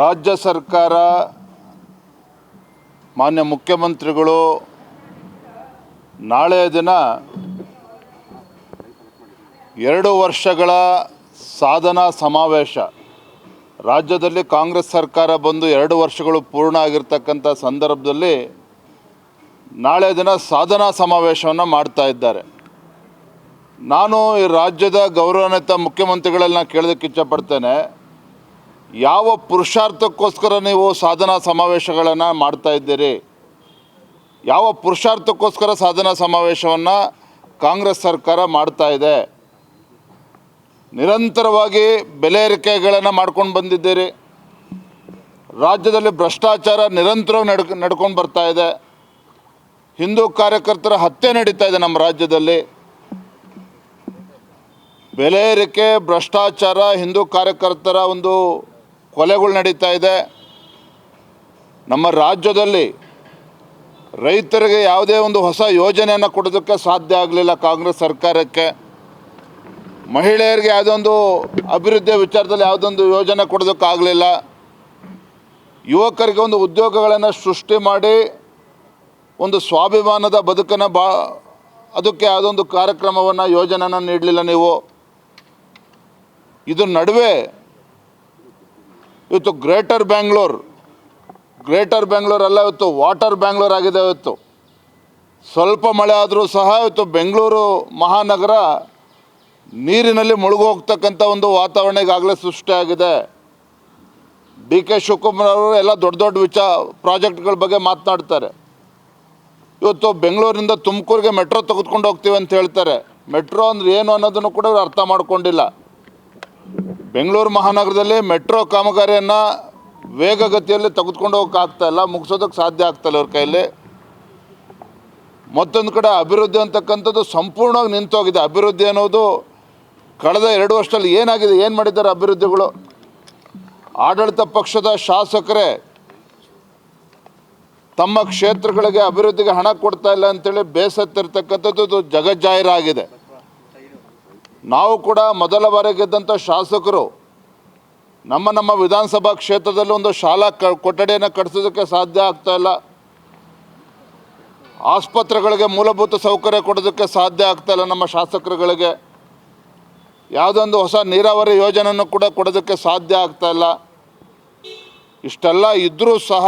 ರಾಜ್ಯ ಸರ್ಕಾರ, ಮಾನ್ಯ ಮುಖ್ಯಮಂತ್ರಿಗಳು ನಾಳೆಯ ದಿನ ಎರಡು ವರ್ಷಗಳ ಸಾಧನಾ ಸಮಾವೇಶ. ರಾಜ್ಯದಲ್ಲಿ ಕಾಂಗ್ರೆಸ್ ಸರ್ಕಾರ ಬಂದು ಎರಡು ವರ್ಷಗಳು ಪೂರ್ಣ ಆಗಿರ್ತಕ್ಕಂಥ ಸಂದರ್ಭದಲ್ಲಿ ನಾಳೆ ದಿನ ಸಾಧನಾ ಸಮಾವೇಶವನ್ನು ಮಾಡ್ತಾ ಇದ್ದಾರೆ. ನಾನು ಈ ರಾಜ್ಯದ ಗೌರವಾನ್ವಿತ ಮುಖ್ಯಮಂತ್ರಿಗಳನ್ನ ಕೇಳೋದಕ್ಕೆ ಇಚ್ಛಪಡ್ತೇನೆ. ಯಾವ ಪುರುಷಾರ್ಥಕ್ಕೋಸ್ಕರ ನೀವು ಸಾಧನಾ ಸಮಾವೇಶಗಳನ್ನು ಮಾಡ್ತಾ ಇದ್ದೀರಿ? ಯಾವ ಪುರುಷಾರ್ಥಕ್ಕೋಸ್ಕರ ಸಾಧನಾ ಸಮಾವೇಶವನ್ನು ಕಾಂಗ್ರೆಸ್ ಸರ್ಕಾರ ಮಾಡ್ತಾ ಇದೆ? ನಿರಂತರವಾಗಿ ಬೆಲೆ ಏರಿಕೆಗಳನ್ನು ಮಾಡ್ಕೊಂಡು ಬಂದಿದ್ದೀರಿ. ರಾಜ್ಯದಲ್ಲಿ ಭ್ರಷ್ಟಾಚಾರ ನಿರಂತರ ನಡ್ ನಡ್ಕೊಂಡು ಬರ್ತಾ ಇದೆ. ಹಿಂದೂ ಕಾರ್ಯಕರ್ತರ ಹತ್ಯೆ ನಡೀತಾ ಇದೆ ನಮ್ಮ ರಾಜ್ಯದಲ್ಲಿ. ಬೆಲೆ ಏರಿಕೆ, ಭ್ರಷ್ಟಾಚಾರ, ಹಿಂದೂ ಕಾರ್ಯಕರ್ತರ ಒಂದು ಕೊಲೆಗಳು ನಡೀತಾ ಇದೆ. ನಮ್ಮ ರಾಜ್ಯದಲ್ಲಿ ರೈತರಿಗೆ ಯಾವುದೇ ಒಂದು ಹೊಸ ಯೋಜನೆಯನ್ನು ಕೊಡೋದಕ್ಕೆ ಸಾಧ್ಯ ಆಗಲಿಲ್ಲ ಕಾಂಗ್ರೆಸ್ ಸರ್ಕಾರಕ್ಕೆ. ಮಹಿಳೆಯರಿಗೆ ಯಾವುದೊಂದು ಅಭಿವೃದ್ಧಿಯ ವಿಚಾರದಲ್ಲಿ ಯಾವುದೊಂದು ಯೋಜನೆ ಕೊಡೋದಕ್ಕಾಗಲಿಲ್ಲ ಯುವಕರಿಗೆ ಒಂದು ಉದ್ಯೋಗಗಳನ್ನು ಸೃಷ್ಟಿ ಮಾಡಿ ಒಂದು ಸ್ವಾಭಿಮಾನದ ಬದುಕನ್ನು ಬಾ, ಅದಕ್ಕೆ ಯಾವುದೊಂದು ಕಾರ್ಯಕ್ರಮವನ್ನು, ಯೋಜನೆಯನ್ನು ನೀಡಲಿಲ್ಲ ನೀವು. ಇದು ನಡುವೆ ಇವತ್ತು ಗ್ರೇಟರ್ ಬ್ಯಾಂಗ್ಳೂರ್ ಗ್ರೇಟರ್ ಬ್ಯಾಂಗ್ಳೂರ್ ಅಲ್ಲ ಇವತ್ತು ವಾಟರ್ ಬ್ಯಾಂಗ್ಳೂರ್ ಆಗಿದೆ ಇವತ್ತು. ಸ್ವಲ್ಪ ಮಳೆ ಆದರೂ ಸಹ ಇವತ್ತು ಬೆಂಗಳೂರು ಮಹಾನಗರ ನೀರಿನಲ್ಲಿ ಮುಳುಗೋಗ್ತಕ್ಕಂಥ ಒಂದು ವಾತಾವರಣ ಈಗಾಗಲೇ ಸೃಷ್ಟಿಯಾಗಿದೆ ಡಿ ಕೆ ಶಿವಕುಮಾರ್ ಅವರು ಎಲ್ಲ ದೊಡ್ಡ ದೊಡ್ಡ ವಿಚಾರ ಪ್ರಾಜೆಕ್ಟ್ಗಳ ಬಗ್ಗೆ ಮಾತನಾಡ್ತಾರೆ. ಇವತ್ತು ಬೆಂಗಳೂರಿನಿಂದ ತುಮಕೂರಿಗೆ ಮೆಟ್ರೋ ತೆಗೆದುಕೊಂಡು ಹೋಗ್ತೀವಿ ಅಂತ ಹೇಳ್ತಾರೆ. ಮೆಟ್ರೋ ಅಂದ್ರೆ ಏನು ಅನ್ನೋದನ್ನು ಕೂಡ ಅವ್ರು ಅರ್ಥ ಮಾಡ್ಕೊಂಡಿಲ್ಲ. ಬೆಂಗಳೂರು ಮಹಾನಗರದಲ್ಲಿ ಮೆಟ್ರೋ ಕಾಮಗಾರಿಯನ್ನು ವೇಗಗತಿಯಲ್ಲಿ ತೆಗೆದುಕೊಂಡು ಹೋಗೋಕ್ಕಾಗ್ತಾ ಇಲ್ಲ, ಮುಗಿಸೋದಕ್ಕೆ ಸಾಧ್ಯ ಆಗ್ತಾಯಿಲ್ಲ ಅವ್ರ ಕೈಯಲ್ಲಿ. ಮತ್ತೊಂದು ಕಡೆ ಅಭಿವೃದ್ಧಿ ಅಂತಕ್ಕಂಥದ್ದು ಸಂಪೂರ್ಣವಾಗಿ ನಿಂತೋಗಿದೆ. ಅಭಿವೃದ್ಧಿ ಅನ್ನೋದು ಕಳೆದ ಎರಡು ವರ್ಷದಲ್ಲಿ ಏನಾಗಿದೆ, ಏನು ಮಾಡಿದ್ದಾರೆ ಅಭಿವೃದ್ಧಿಗಳು? ಆಡಳಿತ ಪಕ್ಷದ ಶಾಸಕರೇ, ತಮ್ಮ ಕ್ಷೇತ್ರಗಳಿಗೆ ಅಭಿವೃದ್ಧಿಗೆ ಹಣ ಕೊಡ್ತಾ ಇಲ್ಲ ಅಂತೇಳಿ ಬೇಸತ್ತಿರ್ತಕ್ಕಂಥದ್ದು ಜಗಜ್ಜಾಹೀರಾಗಿದೆ. ನಾವು ಕೂಡ ಮೊದಲ ಬಾರಿ ಗೆದ್ದಂಥ ಶಾಸಕರು ನಮ್ಮ ನಮ್ಮ ವಿಧಾನಸಭಾ ಕ್ಷೇತ್ರದಲ್ಲಿ ಒಂದು ಶಾಲಾ ಕ ಕೊಠಡಿಯನ್ನು ಕಟ್ಟಿಸೋದಕ್ಕೆ ಸಾಧ್ಯ ಆಗ್ತಾ ಇಲ್ಲ. ಆಸ್ಪತ್ರೆಗಳಿಗೆ ಮೂಲಭೂತ ಸೌಕರ್ಯ ಕೊಡೋದಕ್ಕೆ ಸಾಧ್ಯ ಆಗ್ತಾ ಇಲ್ಲ ನಮ್ಮ ಶಾಸಕರುಗಳಿಗೆ. ಯಾವುದೊಂದು ಹೊಸ ನೀರಾವರಿ ಯೋಜನೆಯನ್ನು ಕೂಡ ಕೊಡೋದಕ್ಕೆ ಸಾಧ್ಯ ಆಗ್ತಾ ಇಲ್ಲ. ಇಷ್ಟೆಲ್ಲ ಇದ್ದರೂ ಸಹ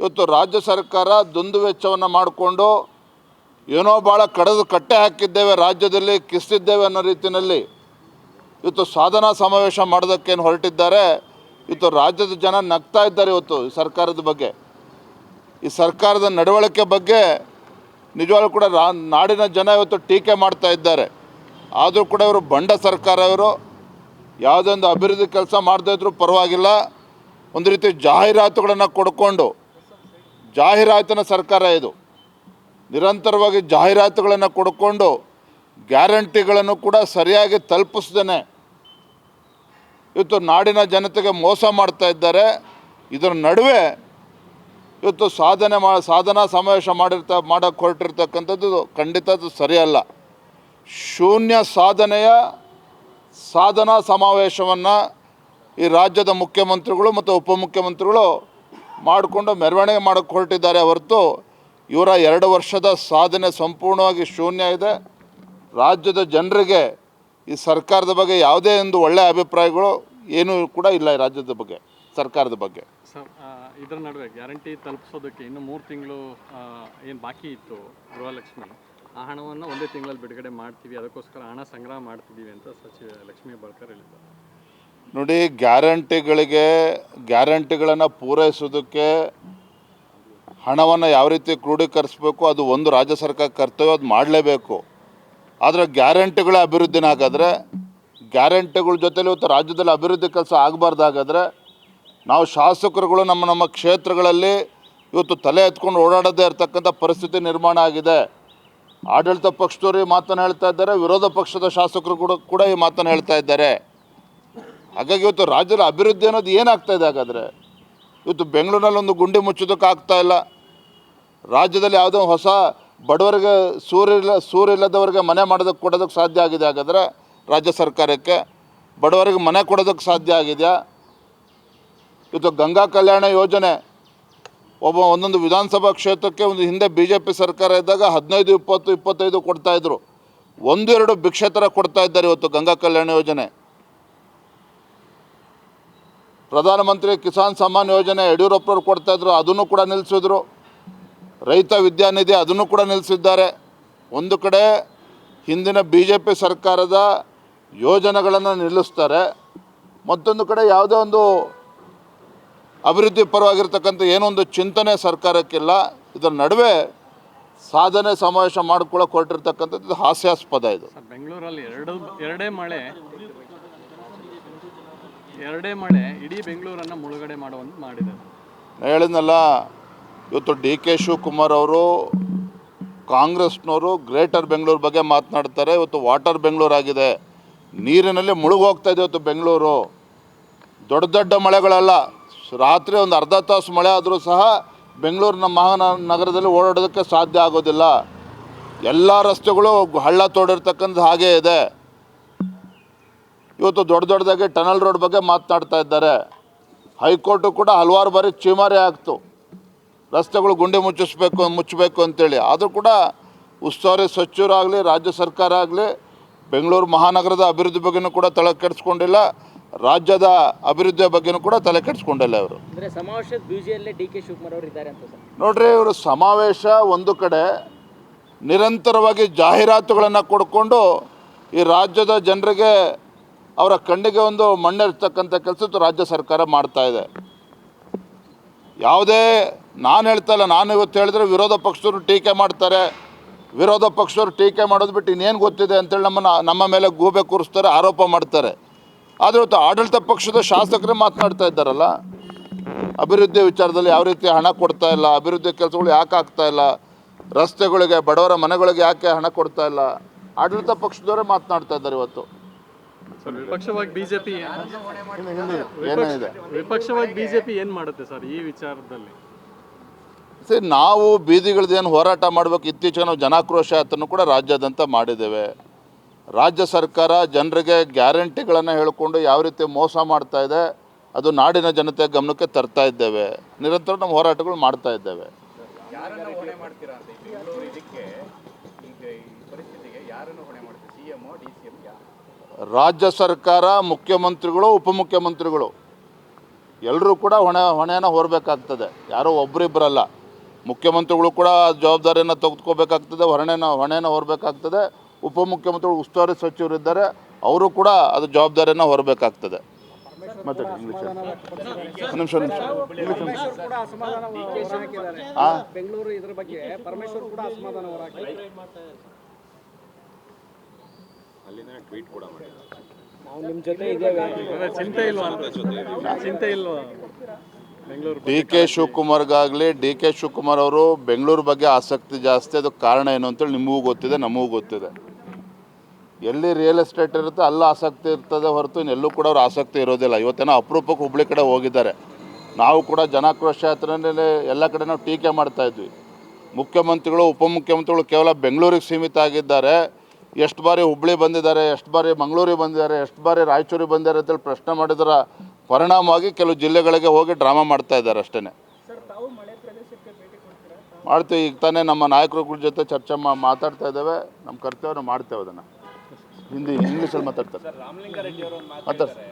ಇವತ್ತು ರಾಜ್ಯ ಸರ್ಕಾರ ದುಂದು ವೆಚ್ಚವನ್ನು ಮಾಡಿಕೊಂಡು ಏನೋ ಭಾಳ ಕಡದು ಕಟ್ಟೆ ಹಾಕಿದ್ದೇವೆ, ರಾಜ್ಯದಲ್ಲಿ ಕಿಸ್ತಿದ್ದೇವೆ ಅನ್ನೋ ರೀತಿಯಲ್ಲಿ ಇವತ್ತು ಸಾಧನಾ ಸಮಾವೇಶ ಮಾಡೋದಕ್ಕೇನು ಹೊರಟಿದ್ದಾರೆ. ಇವತ್ತು ರಾಜ್ಯದ ಜನ ನಗ್ತಾ ಇದ್ದಾರೆ ಇವತ್ತು ಸರ್ಕಾರದ ಬಗ್ಗೆ. ಈ ಸರ್ಕಾರದ ನಡವಳಿಕೆ ಬಗ್ಗೆ ನಿಜವಾಗ್ಲೂ ಕೂಡ ರಾ, ನಾಡಿನ ಜನ ಇವತ್ತು ಟೀಕೆ ಮಾಡ್ತಾ ಇದ್ದಾರೆ. ಆದರೂ ಕೂಡ ಇವರು ಬಂಡ ಸರ್ಕಾರ ಇವರು. ಯಾವುದೊಂದು ಅಭಿವೃದ್ಧಿ ಕೆಲಸ ಮಾಡದೇ ಇದ್ರೂ ಪರವಾಗಿಲ್ಲ. ಒಂದು ರೀತಿ ಜಾಹೀರಾತುಗಳನ್ನು ಕೊಡ್ಕೊಂಡು ಜಾಹೀರಾತಿನ ಸರ್ಕಾರ ಇದು. ನಿರಂತರವಾಗಿ ಜಾಹೀರಾತುಗಳನ್ನು ಕೊಡ್ಕೊಂಡು ಗ್ಯಾರಂಟಿಗಳನ್ನು ಕೂಡ ಸರಿಯಾಗಿ ತಲುಪಿಸ್ದೇನೆ. ಇವತ್ತು ನಾಡಿನ ಜನತೆಗೆ ಮೋಸ ಮಾಡ್ತಾ ಇದ್ದಾರೆ. ಇದರ ನಡುವೆ ಇವತ್ತು ಸಾಧನೆ ಮಾ, ಸಾಧನಾ ಸಮಾವೇಶ ಮಾಡಿರ್ತ ಮಾಡೋಕ್ಕೆ ಹೊರಟಿರ್ತಕ್ಕಂಥದ್ದು ಖಂಡಿತ ಅದು ಸರಿಯಲ್ಲ. ಶೂನ್ಯ ಸಾಧನೆಯ ಸಾಧನಾ ಸಮಾವೇಶವನ್ನು ಈ ರಾಜ್ಯದ ಮುಖ್ಯಮಂತ್ರಿಗಳು ಮತ್ತು ಉಪಮುಖ್ಯಮಂತ್ರಿಗಳು ಮಾಡಿಕೊಂಡು ಮೆರವಣಿಗೆ ಮಾಡೋಕ್ಕೆ ಹೊರಟಿದ್ದಾರೆ ಹೊರತು ಇವರ ಎರಡು ವರ್ಷದ ಸಾಧನೆ ಸಂಪೂರ್ಣವಾಗಿ ಶೂನ್ಯ ಇದೆ. ರಾಜ್ಯದ ಜನರಿಗೆ ಈ ಸರ್ಕಾರದ ಬಗ್ಗೆ ಯಾವುದೇ ಒಂದು ಒಳ್ಳೆಯ ಅಭಿಪ್ರಾಯಗಳು ಏನೂ ಕೂಡ ಇಲ್ಲ ಈ ರಾಜ್ಯದ ಬಗ್ಗೆ ಸರ್ಕಾರದ ಬಗ್ಗೆ. ಸರ್ ಇದರ ನಡುವೆ ಗ್ಯಾರಂಟಿ ತಲುಪಿಸೋದಕ್ಕೆ ಇನ್ನು ಮೂರು ತಿಂಗಳು ಏನು ಬಾಕಿ ಇತ್ತು ಗೃಹಲಕ್ಷ್ಮಿ. ಆ ಹಣವನ್ನು ಒಂದೇ ತಿಂಗಳಲ್ಲಿ ಬಿಡುಗಡೆ ಮಾಡ್ತೀವಿ ಅದಕ್ಕೋಸ್ಕರ ಹಣ ಸಂಗ್ರಹ ಮಾಡ್ತಿದ್ದೀವಿ ಅಂತ ಸಚಿವ ಲಕ್ಷ್ಮೀ ಬಳ್ಕರ್ ಹೇಳಿದ್ದಾರೆ. ನೋಡಿ ಗ್ಯಾರಂಟಿಗಳಿಗೆ ಗ್ಯಾರಂಟಿಗಳನ್ನು ಪೂರೈಸೋದಕ್ಕೆ ಹಣವನ್ನು ಯಾವ ರೀತಿ ಕ್ರೋಢೀಕರಿಸಬೇಕು ಅದು ಒಂದು ರಾಜ್ಯ ಸರ್ಕಾರ ಕರ್ತವ್ಯ, ಅದು ಮಾಡಲೇಬೇಕು. ಆದರೆ ಗ್ಯಾರಂಟಿಗಳ ಅಭಿವೃದ್ಧಿನ ಹಾಗಾದರೆ, ಗ್ಯಾರಂಟಿಗಳ ಜೊತೆಲಿ ಇವತ್ತು ರಾಜ್ಯದಲ್ಲಿ ಅಭಿವೃದ್ಧಿ ಕೆಲಸ ಆಗಬಾರ್ದು ಹಾಗಾದರೆ, ನಾವು ಶಾಸಕರುಗಳು ನಮ್ಮ ನಮ್ಮ ಕ್ಷೇತ್ರಗಳಲ್ಲಿ ಇವತ್ತು ತಲೆ ಎತ್ಕೊಂಡು ಓಡಾಡದೇ ಇರತಕ್ಕಂಥ ಪರಿಸ್ಥಿತಿ ನಿರ್ಮಾಣ ಆಗಿದೆ. ಆಡಳಿತ ಪಕ್ಷದವರು ಈ ಮಾತನ್ನು ಹೇಳ್ತಾ ಇದ್ದಾರೆ, ವಿರೋಧ ಪಕ್ಷದ ಶಾಸಕರು ಕೂಡ ಕೂಡ ಈ ಮಾತನ್ನು ಹೇಳ್ತಾ ಇದ್ದಾರೆ. ಹಾಗಾಗಿ ಇವತ್ತು ರಾಜ್ಯದ ಅಭಿವೃದ್ಧಿ ಅನ್ನೋದು ಏನಾಗ್ತಾ ಇದೆ ಹಾಗಾದರೆ? ಇವತ್ತು ಬೆಂಗಳೂರಿನಲ್ಲಿ ಒಂದು ಗುಂಡಿ ಮುಚ್ಚೋದಕ್ಕೆ ಆಗ್ತಾ ಇಲ್ಲ. ರಾಜ್ಯದಲ್ಲಿ ಯಾವುದೋ ಹೊಸ ಬಡವರಿಗೆ ಸೂರ್ಯ ಸೂರ್ಯ ಮನೆ ಮಾಡೋದಕ್ಕೆ ಕೊಡೋದಕ್ಕೆ ಸಾಧ್ಯ ಆಗಿದೆ ಹಾಗಾದರೆ ರಾಜ್ಯ ಸರ್ಕಾರಕ್ಕೆ ಬಡವರಿಗೆ ಮನೆ ಕೊಡೋದಕ್ಕೆ ಸಾಧ್ಯ ಆಗಿದೆಯಾ? ಇವತ್ತು ಗಂಗಾ ಕಲ್ಯಾಣ ಯೋಜನೆ ಒಬ್ಬ ಒಂದೊಂದು ವಿಧಾನಸಭಾ ಕ್ಷೇತ್ರಕ್ಕೆ ಒಂದು ಹಿಂದೆ ಬಿ ಜೆ ಪಿ ಸರ್ಕಾರ ಇದ್ದಾಗ ಹದಿನೈದು, ಇಪ್ಪತ್ತು, ಇಪ್ಪತ್ತೈದು ಕೊಡ್ತಾಯಿದ್ರು ಒಂದೆರಡು ಭಿಕ್ಷೆ ಥರ ಕೊಡ್ತಾ ಇದ್ದಾರೆ ಇವತ್ತು ಗಂಗಾ ಕಲ್ಯಾಣ ಯೋಜನೆ. ಪ್ರಧಾನಮಂತ್ರಿ ಕಿಸಾನ್ ಸಮ್ಮಾನ್ ಯೋಜನೆ ಯಡಿಯೂರಪ್ಪನವ್ರು ಕೊಡ್ತಾಯಿದ್ರು ಅದನ್ನು ಕೂಡ ನಿಲ್ಲಿಸಿದ್ರು. ರೈತ ವಿದ್ಯಾನಿಧಿ ಅದನ್ನು ಕೂಡ ನಿಲ್ಲಿಸಿದ್ದಾರೆ. ಒಂದು ಕಡೆ ಹಿಂದಿನ ಬಿ ಜೆ ಪಿ ಸರ್ಕಾರದ ಯೋಜನೆಗಳನ್ನು ನಿಲ್ಲಿಸ್ತಾರೆ. ಮತ್ತೊಂದು ಕಡೆ ಯಾವುದೇ ಒಂದು ಅಭಿವೃದ್ಧಿ ಪರವಾಗಿರ್ತಕ್ಕಂಥ ಏನೋ ಒಂದು ಚಿಂತನೆ ಸರ್ಕಾರಕ್ಕಿಲ್ಲ. ಇದರ ನಡುವೆ ಸಾಧನೆ ಸಮಾವೇಶ ಮಾಡ್ಕೊಳ್ಳೋಕೆ ಹೊರಟಿರ್ತಕ್ಕಂಥದ್ದು ಹಾಸ್ಯಾಸ್ಪದ ಇದು. ಬೆಂಗಳೂರಲ್ಲಿ ಎರಡು ಎರಡೇ ಮಳೆ ಎರಡೇ ಮಳೆ ಇಡೀ ಬೆಂಗಳೂರನ್ನು ಮುಳುಗಡೆ ಮಾಡುವಂತ ಮಾಡಿದೆ. ಹೇಳಿದ್ನಲ್ಲ ಇವತ್ತು ಡಿ ಕೆ ಶಿವಕುಮಾರ್ ಅವರು ಕಾಂಗ್ರೆಸ್ನವರು ಗ್ರೇಟರ್ ಬೆಂಗಳೂರು ಬಗ್ಗೆ ಮಾತನಾಡ್ತಾರೆ. ಇವತ್ತು ವಾಟರ್ ಬೆಂಗಳೂರು ಆಗಿದೆ. ನೀರಿನಲ್ಲಿ ಮುಳುಗೋಗ್ತಾ ಇದೆ ಇವತ್ತು ಬೆಂಗಳೂರು. ದೊಡ್ಡ ದೊಡ್ಡ ಮಳೆಗಳಲ್ಲ. ರಾತ್ರಿ ಒಂದು ಅರ್ಧ ತಾಸು ಮಳೆ ಆದರೂ ಸಹ ಬೆಂಗಳೂರಿನ ಮಹಾನಗರದಲ್ಲಿ ಓಡಾಡೋದಕ್ಕೆ ಸಾಧ್ಯ ಆಗೋದಿಲ್ಲ. ಎಲ್ಲ ರಸ್ತೆಗಳು ಹಳ್ಳ ತೋಡಿರ್ತಕ್ಕಂಥ ಹಾಗೆ ಇದೆ. ಇವತ್ತು ದೊಡ್ಡ ದೊಡ್ಡದಾಗಿ ಟನಲ್ ರೋಡ್ ಬಗ್ಗೆ ಮಾತನಾಡ್ತಾ ಇದ್ದಾರೆ. ಹೈಕೋರ್ಟು ಕೂಡ ಹಲವಾರು ಬಾರಿ ಚೀಮಾರಿ ಆಗ್ತು. ರಸ್ತೆಗಳು ಗುಂಡಿ ಮುಚ್ಚಿಸ್ಬೇಕು ಮುಚ್ಚಬೇಕು ಅಂತೇಳಿ. ಆದರೂ ಕೂಡ ಉಸ್ತುವಾರಿ ಸಚಿವರಾಗಲಿ ರಾಜ್ಯ ಸರ್ಕಾರ ಆಗಲಿ ಬೆಂಗಳೂರು ಮಹಾನಗರದ ಅಭಿವೃದ್ಧಿ ಬಗ್ಗೆನೂ ಕೂಡ ತಲೆ ಕೆಡಿಸ್ಕೊಂಡಿಲ್ಲ. ರಾಜ್ಯದ ಅಭಿವೃದ್ಧಿಯ ಬಗ್ಗೆನೂ ಕೂಡ ತಲೆ ಕೆಡಿಸ್ಕೊಂಡಿಲ್ಲ ಇವರು. ಅಂದ್ರೆ ಸಮಾವೇಶದ ಬಿಜಿಯಲ್ಲೇ ಡಿ ಕೆ ಶಿವಕುಮಾರ್ ಅವರು ಇದ್ದಾರೆ ಅಂತ ಸರ್. ನೋಡ್ರಿ ಇವರು ಸಮಾವೇಶ ಒಂದು ಕಡೆ ನಿರಂತರವಾಗಿ ಜಾಹೀರಾತುಗಳನ್ನು ಕೊಡ್ಕೊಂಡು ಈ ರಾಜ್ಯದ ಜನರಿಗೆ ಅವರ ಕಣ್ಣಿಗೆ ಒಂದು ಮಣ್ಣಿರ್ತಕ್ಕಂಥ ಕೆಲಸ ರಾಜ್ಯ ಸರ್ಕಾರ ಮಾಡ್ತಾ ಇದೆ. ಯಾವುದೇ ನಾನು ಹೇಳ್ತಾ ಇಲ್ಲ ನಾನು ಇವತ್ತು ಹೇಳಿದ್ರೆ ವಿರೋಧ ಪಕ್ಷದವರು ಟೀಕೆ ಮಾಡ್ತಾರೆ. ವಿರೋಧ ಪಕ್ಷದವರು ಟೀಕೆ ಮಾಡೋದು ಬಿಟ್ಟು ಇನ್ನೇನು ಗೊತ್ತಿದೆ ಅಂತೇಳಿ ನಮ್ಮನ್ನು ನಮ್ಮ ಮೇಲೆ ಗೂಬೆ ಕೂರಿಸ್ತಾರೆ ಆರೋಪ ಮಾಡ್ತಾರೆ. ಆದರೆ ಇವತ್ತು ಆಡಳಿತ ಪಕ್ಷದ ಶಾಸಕರೇ ಮಾತನಾಡ್ತಾ ಇದ್ದಾರಲ್ಲ ಅಭಿವೃದ್ಧಿ ವಿಚಾರದಲ್ಲಿ ಯಾವ ರೀತಿ ಹಣ ಕೊಡ್ತಾ ಇಲ್ಲ ಅಭಿವೃದ್ಧಿ ಕೆಲಸಗಳು ಯಾಕೆ ಆಗ್ತಾ ಇಲ್ಲ ರಸ್ತೆಗಳಿಗೆ ಬಡವರ ಮನೆಗಳಿಗೆ ಯಾಕೆ ಹಣ ಕೊಡ್ತಾ ಇಲ್ಲ ಆಡಳಿತ ಪಕ್ಷದವರೇ ಮಾತನಾಡ್ತಾ ಇದ್ದಾರೆ ಇವತ್ತು. ವಿಪಕ್ಷವಾಗಿ ಬಿಜೆಪಿ ಏನೇನಿದೆ ವಿಪಕ್ಷವಾಗಿ ಬಿಜೆಪಿ ಏನು ಮಾಡುತ್ತೆ ಸರ್ ಈ ವಿಚಾರದಲ್ಲಿ? ಸರಿ ನಾವು ಏನು ಹೋರಾಟ ಮಾಡಬೇಕು ಇತ್ತೀಚೆಗೆ ನಾವು ಜನಾಕ್ರೋಶ ಯಾತ್ರೆನೂ ಕೂಡ ರಾಜ್ಯಾದ್ಯಂತ ಮಾಡಿದ್ದೇವೆ. ರಾಜ್ಯ ಸರ್ಕಾರ ಜನರಿಗೆ ಗ್ಯಾರಂಟಿಗಳನ್ನು ಹೇಳಿಕೊಂಡು ಯಾವ ರೀತಿ ಮೋಸ ಮಾಡ್ತಾ ಇದೆ ಅದು ನಾಡಿನ ಜನತೆ ಗಮನಕ್ಕೆ ತರ್ತಾ ಇದ್ದೇವೆ. ನಿರಂತರ ನಮ್ಮ ಹೋರಾಟಗಳು ಮಾಡ್ತಾ ಇದ್ದೇವೆ. ರಾಜ್ಯ ಸರ್ಕಾರ ಮುಖ್ಯಮಂತ್ರಿಗಳು ಉಪಮುಖ್ಯಮಂತ್ರಿಗಳು. ಎಲ್ಲರೂ ಕೂಡ ಹೊಣೆ ಹೊಣೆಯನ್ನು ಹೊರಬೇಕಾಗ್ತದೆ. ಯಾರೋ ಒಬ್ಬರಿಬ್ಬರಲ್ಲ ಮುಖ್ಯಮಂತ್ರಿಗಳು ಕೂಡ ಜವಾಬ್ದಾರಿಯನ್ನು ತೆಗೆದುಕೋಬೇಕಾಗ್ತದೆ ಹೊಣೆನ ಹೊಣೆಯನ್ನು ಹೊರಬೇಕಾಗ್ತದೆ. ಉಪಮುಖ್ಯಮಂತ್ರಿಗಳು ಉಸ್ತುವಾರಿ ಸಚಿವರಿದ್ದಾರೆ ಅವರು ಕೂಡ ಅದು ಜವಾಬ್ದಾರಿಯನ್ನು ಹೊರಬೇಕಾಗ್ತದೆ. ಮತ್ತೆ ನಿಮಿಷ ನಿಮಿಷ. ಪರಮೇಶ್ವರ್ ಕೂಡ ಅಸಮಾಧಾನ ಹೊರಹಾಕಿದ್ದಾರೆ ಆ? ಬೆಂಗಳೂರು ಇದ್ರ ಬಗ್ಗೆ ಪರಮೇಶ್ವರ್ ಕೂಡ ಅಸಮಾಧಾನ ಹೊರಹಾಕಿದ್ದಾರೆ ನಿಮ್ಮ ಜೊತೆ ಇದ್ದೇವೆ. ಚಿಂತೆ ಇಲ್ವಾ? ಅಂತ ಚಿಂತೆ ಇಲ್ವಾ? ಡಿ ಕೆ ಶಿವಕುಮಾರ್ಗಾಗಲಿ ಡಿ ಕೆ ಶಿವಕುಮಾರ್ ಅವರು ಬೆಂಗಳೂರು ಬಗ್ಗೆ ಆಸಕ್ತಿ ಜಾಸ್ತಿ ಅದಕ್ಕೆ ಕಾರಣ ಏನು ಅಂತೇಳಿ ನಿಮಗೂ ಗೊತ್ತಿದೆ ನಮಗೂ ಗೊತ್ತಿದೆ. ಎಲ್ಲಿ ರಿಯಲ್ ಎಸ್ಟೇಟ್ ಇರುತ್ತೆ ಅಲ್ಲಿ ಆಸಕ್ತಿ ಇರ್ತದೆ ಹೊರತು ಎಲ್ಲೂ ಕೂಡ ಅವ್ರು ಆಸಕ್ತಿ ಇರೋದಿಲ್ಲ. ಇವತ್ತೇನೋ ಅಪರೂಪಕ್ಕೆ ಹುಬ್ಳಿ ಕಡೆ ಹೋಗಿದ್ದಾರೆ. ನಾವು ಕೂಡ ಜನಾಕ್ರೋಶ ಯಾತ್ರೆಯಲ್ಲಿ ಎಲ್ಲ ಕಡೆ ನಾವು ಟೀಕೆ ಮಾಡ್ತಾ ಇದ್ವಿ. ಮುಖ್ಯಮಂತ್ರಿಗಳು ಉಪಮುಖ್ಯಮಂತ್ರಿಗಳು ಕೇವಲ ಬೆಂಗಳೂರಿಗೆ ಸೀಮಿತ ಆಗಿದ್ದಾರೆ. ಎಷ್ಟು ಬಾರಿ ಹುಬ್ಳಿ ಬಂದಿದ್ದಾರೆ ಎಷ್ಟು ಬಾರಿ ಮಂಗಳೂರಿಗೆ ಬಂದಿದ್ದಾರೆ ಎಷ್ಟು ಬಾರಿ ರಾಯಚೂರಿಗೆ ಬಂದಿದ್ದಾರೆ ಅಂತೇಳಿ ಪ್ರಶ್ನೆ ಮಾಡಿದರ ಪರಿಣಾಮವಾಗಿ ಕೆಲವು ಜಿಲ್ಲೆಗಳಿಗೆ ಹೋಗಿ ಡ್ರಾಮಾ ಮಾಡ್ತಾ ಇದ್ದಾರೆ ಅಷ್ಟೇ. ಮಾಡ್ತೀವಿ ಈಗ ತಾನೇ ನಮ್ಮ ನಾಯಕರುಗಳ ಜೊತೆ ಚರ್ಚೆ ಮಾ ಮಾತಾಡ್ತಾ ಇದ್ದೇವೆ. ನಮ್ಮ ಕರ್ತವ್ಯ ಮಾಡ್ತೇವೆ ಅದನ್ನು. ಹಿಂದಿ ಇಂಗ್ಲೀಷಲ್ಲಿ ಮಾತಾಡ್ತಾರೆ. ಮಾತಾಡ್ತಾರೆ.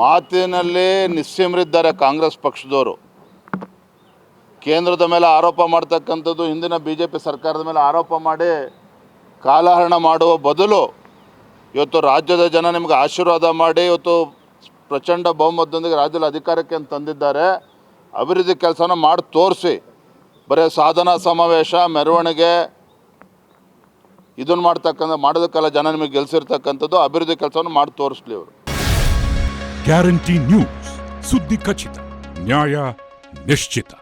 ಮಾತಿನಲ್ಲಿ ನಿಸ್ಸೀಮರಿದ್ದಾರೆ ಕಾಂಗ್ರೆಸ್ ಪಕ್ಷದವರು. ಕೇಂದ್ರದ ಮೇಲೆ ಆರೋಪ ಮಾಡ್ತಕ್ಕಂಥದ್ದು ಹಿಂದಿನ ಬಿ ಜೆ ಪಿ ಸರ್ಕಾರದ ಮೇಲೆ ಆರೋಪ ಮಾಡಿ ಕಾಲಹರಣ ಮಾಡುವ ಬದಲು ಇವತ್ತು ರಾಜ್ಯದ ಜನ ನಿಮಗೆ ಆಶೀರ್ವಾದ ಮಾಡಿ ಇವತ್ತು ಪ್ರಚಂಡ ಬಹುಮತದೊಂದಿಗೆ ರಾಜ್ಯದಲ್ಲಿ ಅಧಿಕಾರಕ್ಕೆ ಅಂತ ತಂದಿದ್ದಾರೆ. ಅಭಿವೃದ್ಧಿ ಕೆಲಸನ ಮಾಡಿ ತೋರಿಸಿ. ಬರೀ ಸಾಧನಾ ಸಮಾವೇಶ, ಮೆರವಣಿಗೆ, ಇದನ್ನು ಮಾಡ್ತಕ್ಕಂಥ, ಮಾಡೋದಕ್ಕೆಲ್ಲ ಜನ ನಿಮಗೆ ಗೆಲ್ಸಿರ್ತಕ್ಕಂಥದ್ದು ಅಭಿವೃದ್ಧಿ ಕೆಲಸವನ್ನು ಮಾಡಿ ತೋರಿಸ್ಲಿ ಅವರು ಗ್ಯಾರಂಟಿ ನ್ಯೂಸ್, ಸುದ್ದಿ ಖಚಿತ, ನ್ಯಾಯ ನಿಶ್ಚಿತ.